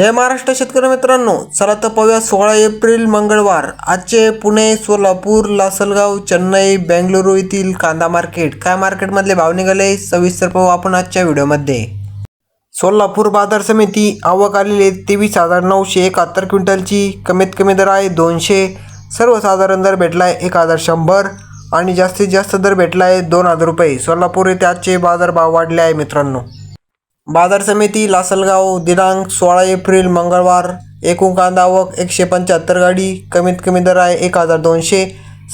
जय महाराष्ट्र शेतकरी मित्रांनो चला तर पाहूया सोळा एप्रिल मंगळवार. आजचे पुणे सोलापूर लासलगाव चेन्नई बेंगलुरू येथील कांदा मार्केट. काय मार्केटमधले भाव निघाले? सविस्तर पाहू आपण आजच्या व्हिडिओमध्ये. सोलापूर बाजार समिती आवक आलेली आहे तेवीस हजार नऊशे एकाहत्तर क्विंटलची. कमीत कमी दर आहे दोनशे. सर्वसाधारण दर भेटला आहे एक हजार शंभर. आणि जास्तीत जास्त दर भेटला आहे दोन हजार रुपये. सोलापूर येथे आजचे बाजारभाव वाढले आहे मित्रांनो. बाजार समिती लासलगाव दिनांक सोळा एप्रिल मंगळवार एकूण कांदा आवक एकशे पंच्याहत्तर गाडी कमीत कमी दर आहे एक हजार दोनशे.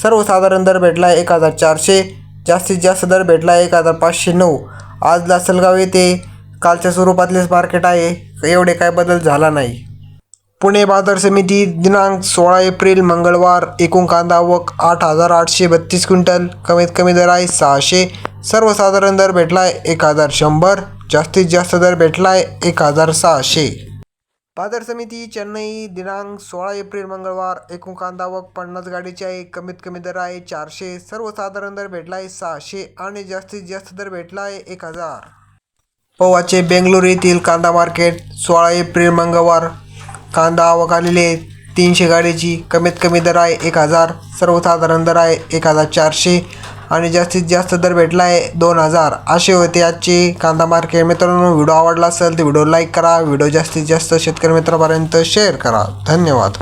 सर्वसाधारण दर भेटला आहे एक हजार चारशे. जास्तीत जास्त दर भेटला आहे एक हजार पाचशे नऊ. आज लासलगाव येथे कालच्या स्वरूपातलेच मार्केट आहे. एवढे काय बदल झाला नाही. पुणे बाजार समिती दिनांक सोळा एप्रिल मंगळवार एकूण कांदा आवक आठ हजार आठशे बत्तीस क्विंटल कमीत कमी दर आहे सहाशे. सर्वसाधारण दर भेटला आहे एक हजार शंभर. जास्तीत जास्त दर भेटला आहे एक हजार सहाशे बाजार समिती चेन्नई दिनांक सोळा एप्रिल मंगळवार. एकूण कांदा आवक पन्नास गाडीची आहे कमीत कमी दर आहे चारशे. सर्वसाधारण दर भेटला आहे सहाशे आणि जास्तीत जास्त दर भेटला आहे एक हजार पवाचे बेंगलोर येथील कांदा मार्केट सोळा एप्रिल मंगळवार. कांदा आवक आलेली आहे तीनशे गाडीची. कमीत कमी दर आहे एक हजार सर्वसाधारण दर आहे एक हजार चारशे आणि जास्तीत जास्त दर भेटला आहे दोन हजार. असे होते आजचे कांदा मार्केट. मित्रांनो व्हिडिओ आवडला असेल तर व्हिडिओ लाईक करा. व्हिडिओ जास्तीत जास्त शेतकरी मित्रापर्यंत शेअर करा. धन्यवाद.